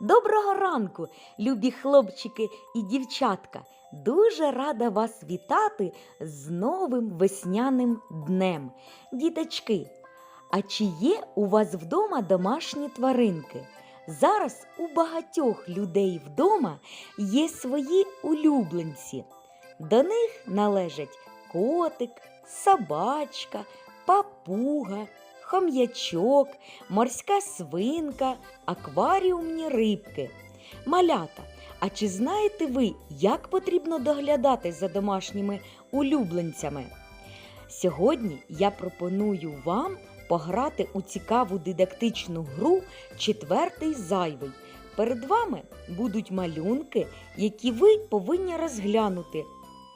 Доброго ранку, любі хлопчики і дівчатка. Дуже рада вас вітати з новим весняним днем. Діточки, а чи є у вас вдома домашні тваринки? Зараз у багатьох людей вдома є свої улюбленці. До них належать котик, собачка, папуга, хом'ячок, морська свинка, акваріумні рибки. Малята, а чи знаєте ви, як потрібно доглядати за домашніми улюбленцями? Сьогодні я пропоную вам пограти у цікаву дидактичну гру Четвертий зайвий. Перед вами будуть малюнки, які ви повинні розглянути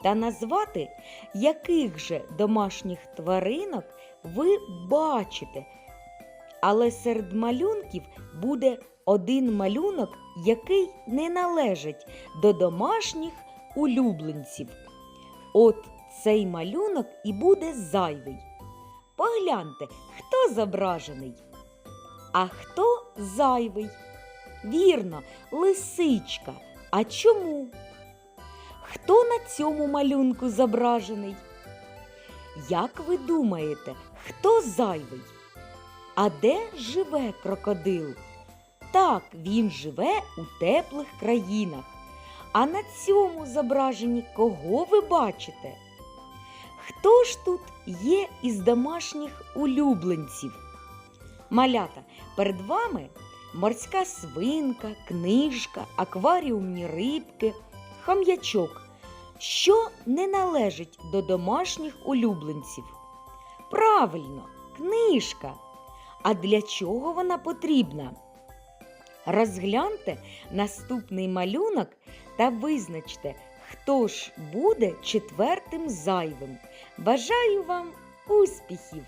та назвати, яких же домашніх тваринок ви бачите. Але серед малюнків буде один малюнок, який не належить до домашніх улюбленців. От цей малюнок і буде зайвий. Погляньте, хто зображений, а хто зайвий. Вірно, лисичка. А чому? Хто на цьому малюнку зображений? Як ви думаєте, хто зайвий? А де живе крокодил? Так, він живе у теплих країнах. А на цьому зображенні кого ви бачите? Хто ж тут є із домашніх улюбленців? Малята, перед вами морська свинка, книжка, акваріумні рибки, хом'ячок, що не належить до домашніх улюбленців. Правильно, книжка. А для чого вона потрібна? Розгляньте наступний малюнок та визначте, хто ж буде четвертим зайвим. Бажаю вам успіхів!